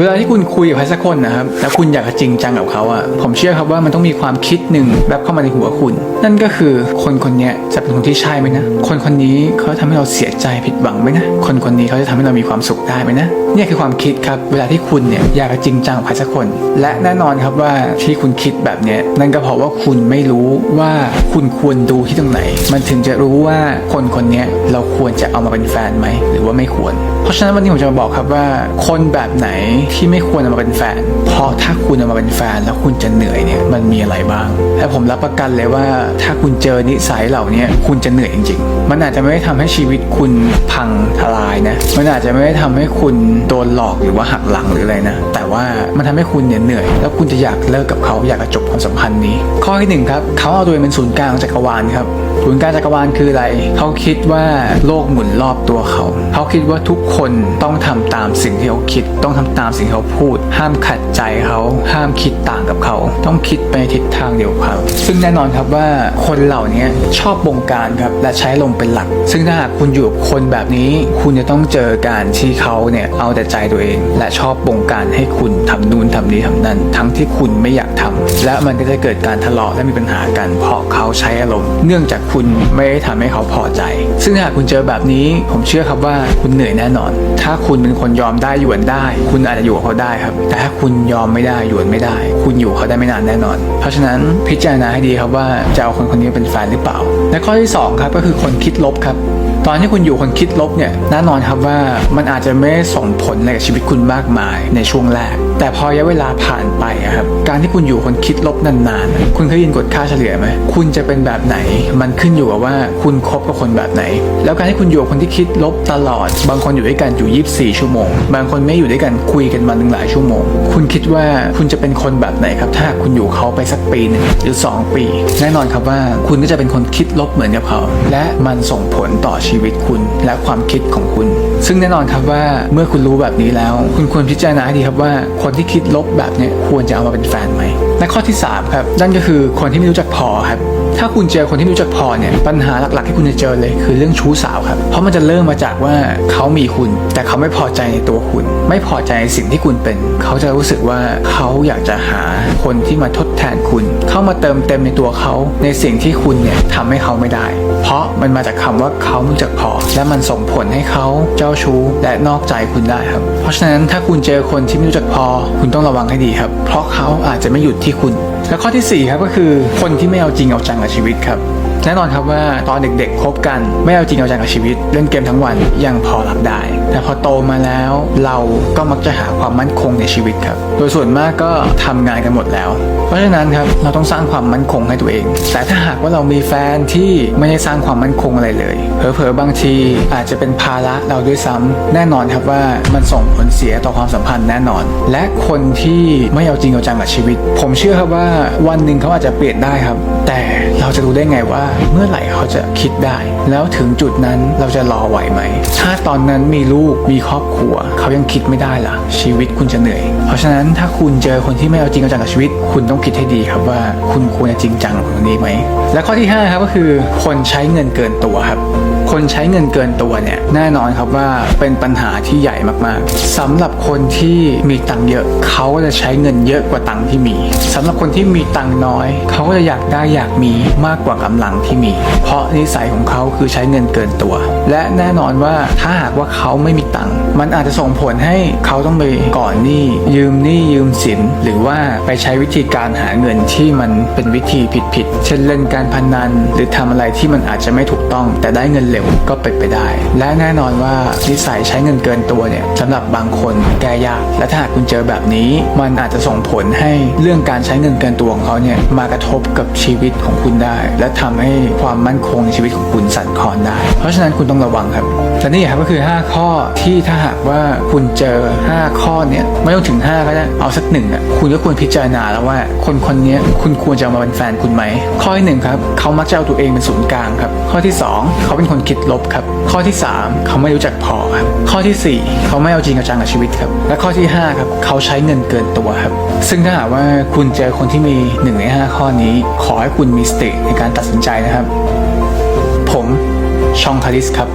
เวลาที่คุณคุยกับใครสักคนนะครับแล้วคุณอยากจะจริงจังกับเขาอะผมเชื่อครับว่ามันต้องมีความคิดหนึ่งแบบเข้ามาในหัวคุณ นั่นก็คือคนคนนี้จะเป็นคนที่ใช่ไหมนะ คนคนนี้เขาทำให้เราเสียใจผิดหวังไหมนะ คนคนนี้เขาจะทำให้เรามีความสุขได้ไหมนะเนี่ยคือความคิดครับเวลาที่คุณเนี่ยอยากจะจริงจังกับใครสักคน และแน่นอนครับว่าที่คุณคิดแบบเนี้ยนั่นก็เพราะว่าคุณไม่รู้ว่าคุณควรดูที่ตรงไหน มันถึงจะรู้ว่าคนคนนี้เราควรจะเอามาเป็นแฟนไหมหรือว่าไม่ควร เพราะฉะนั้นวันนี้ผมจะมาบอกครับว่า คนแบบไหนที่ไม่ควรเอามาเป็นแฟน เพราะถ้าคุณเอามาเป็นแฟนแล้วคุณจะเหนื่อยเนี่ยมันมีอะไรบ้าง และผมรับประกันเลยว่าถ้าคุณเจอนิสัยเหล่านี้คุณจะเหนื่อยจริง ๆ มันอาจจะไม่ได้ทำให้ชีวิตคุณพังทลายนะ มันอาจจะไม่ได้ทำให้คุณโดนหลอกหรือว่าหักหลังหรืออะไรนะ แต่ว่ามันทำให้คุณเนี่ยเหนื่อย แล้วคุณจะอยากเลิกกับเขาอยากจะจบความสัมพันธ์นี้ ข้อที่หนึ่งครับเขาเอาตัวเองเป็นศูนย์กลางจักรวาลครับ ศูนย์กลางจักรวาลคืออะไร เขาคิดว่าโลกหมุนรอบตัวเขา เขาคิดว่าทุกคนต้องทำตามสิ่งที่เขาคิด ต้องทำตามสิ่งที่เขาพูด ห้ามขัดใจเขา ห้ามคิดต่างกับเขา ต้องคิดไปในทิศทางเดียวกับเขาซึ่งแน่นอนครับว่าคนเหล่านี้ชอบบงการครับและใช้ลมณ์เป็นหลัก ซึ่งถ้าหากคุณอยู่กับคนแบบนี้คุณจะต้องเจอการที่เขาเนี่ยเอาแต่ใจตัวเอง และชอบบงการให้คุณทำนู่นทำนี้ทำนั่นทั้งที่คุณไม่อยากทำและมันก็จะเกิดการทะเลาะและมีปัญหากันเพราะเขาใช้อารมณ์เนื่องจากคุณไม่ได้ทำให้เขาพอใจ ซึ่งหากคุณเจอแบบนี้ ผมเชื่อครับว่าคุณเหนื่อยแน่นอน ถ้าคุณเป็นคนยอมได้หยวนได้ คุณอาจจะอยู่กับเขาได้ครับ แต่ถ้าคุณยอมไม่ได้หยวนไม่ได้ คุณอยู่เขาได้ไม่นานแน่นอน เพราะฉะนั้นพิจารณาให้ดีครับว่าจะเอาคนคนนี้เป็นแฟนหรือเปล่า และข้อที่สองครับก็คือคนคิดลบครับ ตอนที่คุณอยู่คนคิดลบเนี่ยแน่นอนครับว่ามันอาจจะไม่ส่งผลอะไรกับชีวิตคุณมากมายในช่วงแรก แต่พอระยะเวลาผ่านไปครับการที่คุณอยู่คนคิดลบนานๆ คุณเคยยินกฎค่าเฉลี่ยไหมคุณจะเป็นแบบไหน มันขึ้นอยู่กับว่าคุณคบกับคนแบบไหน แล้วการที่คุณอยู่คนที่คิดลบตลอด บางคนอยู่ด้วยกันอยู่ 24 ชั่วโมง บางคนไม่อยู่ด้วยกันคุยกันมาหนึ่งหลายชั่วโมง คุณคิดว่าคุณจะเป็นคนแบบไหนครับถ้าคุณอยู่เขาไปสักปีหนึ่งหรือ 2 ปี แน่นอนครับว่าคุณก็จะเป็นคนคิดลบเหมือนกับเขา และมันส่งผลต่อชีชีวิตคุณและความคิดของคุณ ซึ่งแน่นอนครับว่าเมื่อคุณรู้แบบนี้แล้ว คุณควรพิจารณาให้ดีครับว่าคนที่คิดลบแบบนี้ควรจะเอามาเป็นแฟนไหมและข้อที่3ครับนั่นก็คือคนที่ไม่รู้จักพอครับ ถ้าคุณเจอคนที่ไม่รู้จักพอเนี่ยปัญหาหลักๆที่คุณจะเจอเลยคือเรื่องชู้สาวครับ เพราะมันจะเริ่มมาจากว่าเขามีคุณ แต่เขาไม่พอใจในตัวคุณ ไม่พอใจในสิ่งที่คุณเป็น เขาจะรู้สึกว่าเขาอยากจะหาคนที่มาทดแทนคุณ เข้ามาเติมเต็มในตัวเขาในสิ่งที่คุณเนี่ยทำให้เขาไม่ได้ เพราะมันมาจากคำว่าเขาไม่รู้จักพอ และมันส่งผลให้เขาเจ้าชู้และนอกใจคุณได้ครับ เพราะฉะนั้นถ้าคุณเจอคนที่ไม่รู้จักพอ คุณต้องระวังให้ดีครับ เพราะเขาอาจจะไม่หยุดที่คุณ และข้อทีสี่4ครับก็คือคนที่ไม่เอาจริงเอาจังกับชีวิตครับ แน่นอนครับว่าตอนเด็กๆคบกัน ไม่เอาจริงเอาจังกับชีวิต เล่นเกมทั้งวันยังพอรับได้ แต่พอโตมาแล้วเราก็มักจะหาความมั่นคงในชีวิตครับ โดยส่วนมากก็ทำงานกันหมดแล้ว เพราะฉะนั้นครับเราต้องสร้างความมั่นคงให้ตัวเอง แต่ถ้าหากว่าเรามีแฟนที่ไม่ได้สร้างความมั่นคงอะไรเลยเผลอๆบางทีอาจจะเป็นภาระเราด้วยซ้ำแน่นอนครับว่ามันส่งผลเสียต่อความสัมพันธ์แน่นอน และคนที่ไม่เอาจริงเอาจังกับชีวิต ผมเชื่อครับว่าวันหนึ่งเขาอาจจะเปลี่ยนได้ครับ แต่เราจะรู้ได้ไงว่าเมื่อไหร่เขาจะคิดได้ แล้วถึงจุดนั้นเราจะรอไหวไหม ถ้าตอนนั้นมีลูกมีครอบครัว เขายังคิดไม่ได้ล่ะ ชีวิตคุณจะเหนื่อย เพราะฉะนั้นถ้าคุณเจอคนที่ไม่เอาจริงเอาจังกับชีวิต คุณต้องคิดให้ดีครับว่าคุณควรจะจริงจังกับคนนี้ไหม และข้อที่ห้าครับก็คือคนใช้เงินเกินตัวครับ คนใช้เงินเกินตัวเนี่ยแน่นอนครับว่าเป็นปัญหาที่ใหญ่มากๆสำหรับคนที่มีตังค์เยอะเขาก็จะใช้เงินเยอะกว่าตังค์ที่มีสำหรับคนที่มีตังค์น้อย เขาก็จะอยากได้อยากมีมากกว่ากำลังที่มี เพราะนิสัยของเขาคือใช้เงินเกินตัว และแน่นอนว่าถ้าหากว่าเขาไม่มีตังค์มันอาจจะส่งผลให้เขาต้องไปก่อนหนี้ยืมหนี้ยืมสิน หรือว่าไปใช้วิธีการหาเงินที่มันเป็นวิธีผิดๆเช่นเล่นการพนัน หรือทำอะไรที่มันอาจจะไม่ถูกต้องแต่ได้เงินเร็วก็เป็นไปได้ และแน่นอนว่านิสัยใช้เงินเกินตัวเนี่ยสำหรับบางคนแก้ยาก และถ้าหากคุณเจอแบบนี้ มันอาจจะส่งผลให้เรื่องการใช้เงินเกินตัวของเขาเนี่ยมากระทบกับชีวิตของคุณได้ และทำให้ความมั่นคงในชีวิตของคุณสั่นคลอนได้ เพราะฉะนั้นคุณต้องระวังครับและนี่ครับก็คือ 5 ข้อที่ถ้าหากว่าคุณเจอ 5 ข้อเนี่ยไม่ต้องถึง 5 ก็ได้เอาสักหนึ่งอะคุณก็ควรพิจารณาแล้วว่า คนคนนี้คุณควรจะเอามาเป็นแฟนคุณไหมข้อที่หนึ่งครับเขามักจะเอาตัวเองเป็นศูนย์กลางครับข้อที่ 2 เขาเป็นคนคิดลบครับ ข้อที่ 3 เขาไม่รู้จักพอครับ ข้อทีสี่ 4 เขาไม่เอาจริงเอาจังกับชีวิตครับ และข้อที่ 5 ครับ เขาใช้เงินเกินตัวครับ ซึ่งถ้าหากว่าคุณเจอคนที่มีหนึ่งใน 5 ข้อนี้ ขอให้คุณมีสติในการตัดสินใจนะครับ ผมชองคาริสครับ